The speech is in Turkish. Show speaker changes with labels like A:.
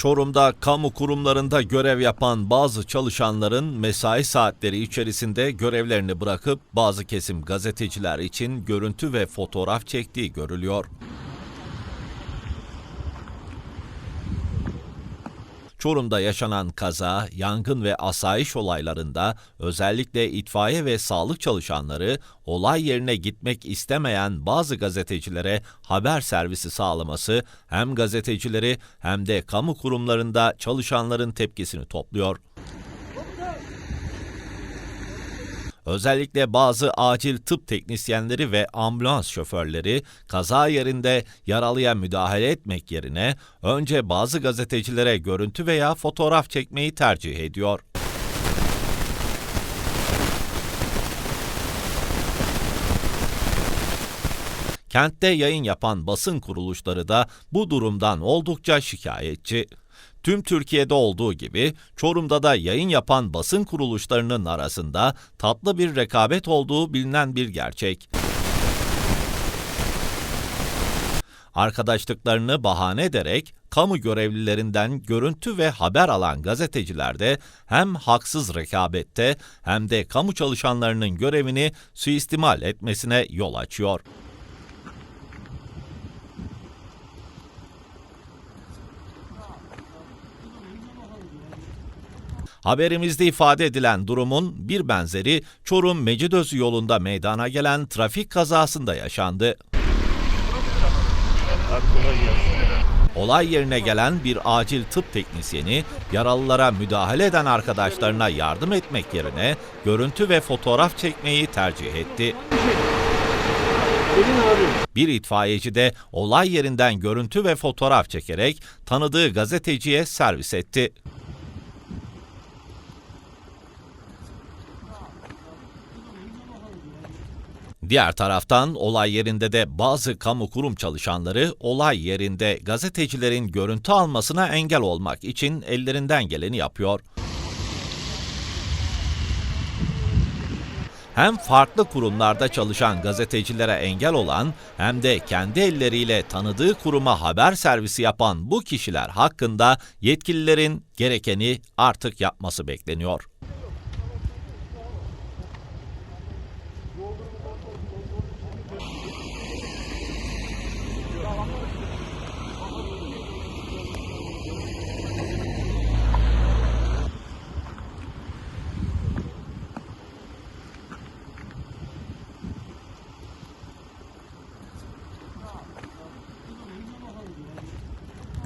A: Çorum'da kamu kurumlarında görev yapan bazı çalışanların mesai saatleri içerisinde görevlerini bırakıp bazı kesim gazeteciler için görüntü ve fotoğraf çektiği görülüyor. Çorum'da yaşanan kaza, yangın ve asayiş olaylarında özellikle itfaiye ve sağlık çalışanları olay yerine gitmek istemeyen bazı gazetecilere haber servisi sağlaması hem gazetecileri hem de kamu kurumlarında çalışanların tepkisini topluyor. Özellikle bazı acil tıp teknisyenleri ve ambulans şoförleri kaza yerinde yaralıya müdahale etmek yerine önce bazı gazetecilere görüntü veya fotoğraf çekmeyi tercih ediyor. Kentte yayın yapan basın kuruluşları da bu durumdan oldukça şikayetçi. Tüm Türkiye'de olduğu gibi Çorum'da da yayın yapan basın kuruluşlarının arasında tatlı bir rekabet olduğu bilinen bir gerçek. Arkadaşlıklarını bahane ederek kamu görevlilerinden görüntü ve haber alan gazeteciler de hem haksız rekabette hem de kamu çalışanlarının görevini suistimal etmesine yol açıyor. Haberimizde ifade edilen durumun bir benzeri Çorum Mecidözü yolunda meydana gelen trafik kazasında yaşandı. Olay yerine gelen bir acil tıp teknisyeni yaralılara müdahale eden arkadaşlarına yardım etmek yerine görüntü ve fotoğraf çekmeyi tercih etti. Bir itfaiyeci de olay yerinden görüntü ve fotoğraf çekerek tanıdığı gazeteciye servis etti. Diğer taraftan olay yerinde de bazı kamu kurum çalışanları olay yerinde gazetecilerin görüntü almasına engel olmak için ellerinden geleni yapıyor. Hem farklı kurumlarda çalışan gazetecilere engel olan hem de kendi elleriyle tanıdığı kuruma haber servisi yapan bu kişiler hakkında yetkililerin gerekeni artık yapması bekleniyor. Thank you.